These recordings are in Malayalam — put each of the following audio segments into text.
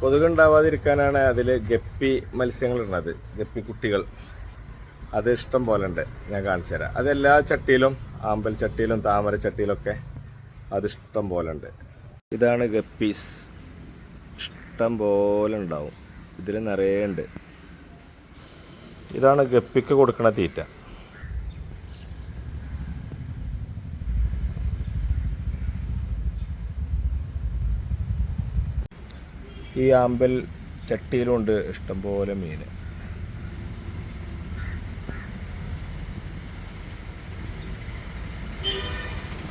കൊതുക് ഉണ്ടാവാതിരിക്കാനാണ് അതിൽ ഗപ്പി മത്സ്യങ്ങൾ ഇടുന്നത് ഗപ്പി കുട്ടികൾ. അത് ഇഷ്ടം പോലെ ഉണ്ട്. ഞാൻ കാണിച്ചു തരാം. അതെല്ലാ ചട്ടിയിലും ആമ്പൽ ചട്ടിയിലും താമര ചട്ടിയിലൊക്കെ അത് ഇഷ്ടം പോലെ ഉണ്ട്. ഇതാണ് ഗപ്പീസ്. ഇഷ്ടം പോലെ ഉണ്ടാവും. ഇതിൽ നിറയെ ഉണ്ട്. ഇതാണ് ഗപ്പിക്ക് കൊടുക്കുന്ന തീറ്റ. ഈ ആമ്പൽ ചട്ടിയിലുണ്ട് ഇഷ്ടംപോലെ മീൻ.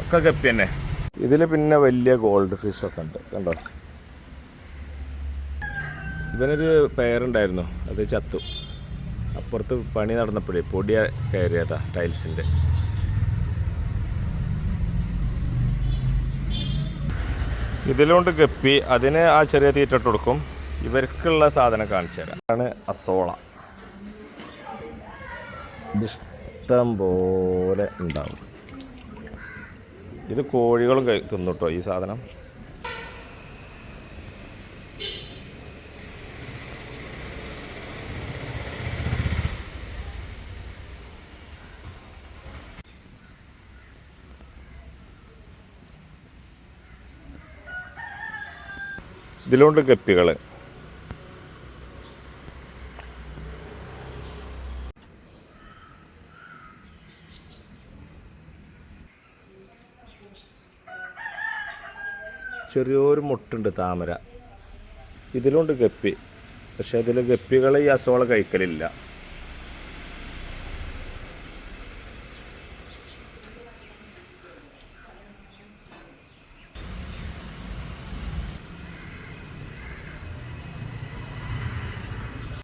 ഒക്കെ കപ്പി തന്നെ. ഇതിൽ പിന്നെ വലിയ ഗോൾഡ് ഫിഷ് ഒക്കെ ഉണ്ട് കണ്ടോ? ഇവനൊരു പെയറുണ്ടായിരുന്നു അത് ചത്തു. അപ്പുറത്ത് പണി നടന്നപ്പോഴേ പൊടിയ കയറിയതാ ടൈൽസിന്റെ ഇതിലുണ്ട് ഗപ്പി. അതിന് ആ ചെറിയ തീറ്റ കൊടുക്കും. ഇവർക്കുള്ള സാധനം കാണിച്ചു തരാം. ആണ് അസോള. ഇത് ഇഷ്ടം പോലെ ഉണ്ടാവും. ഇത് കോഴികളും തിന്നുട്ടോ ഈ സാധനം. ഇതിലുണ്ട് ഗപ്പികൾ ചെറിയൊരു മുട്ടുണ്ട് താമര. ഇതിലുണ്ട് ഗപ്പി പക്ഷെ അതിൽ ഗപ്പികളെ ഈ അസോള കഴിക്കലില്ല.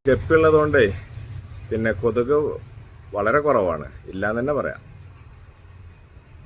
ഗപ്പി ഉള്ളതുകൊണ്ടേ പിന്നെ കൊതുക് വളരെ കുറവാണ്. ഇല്ലാന്ന് തന്നെ പറയാം.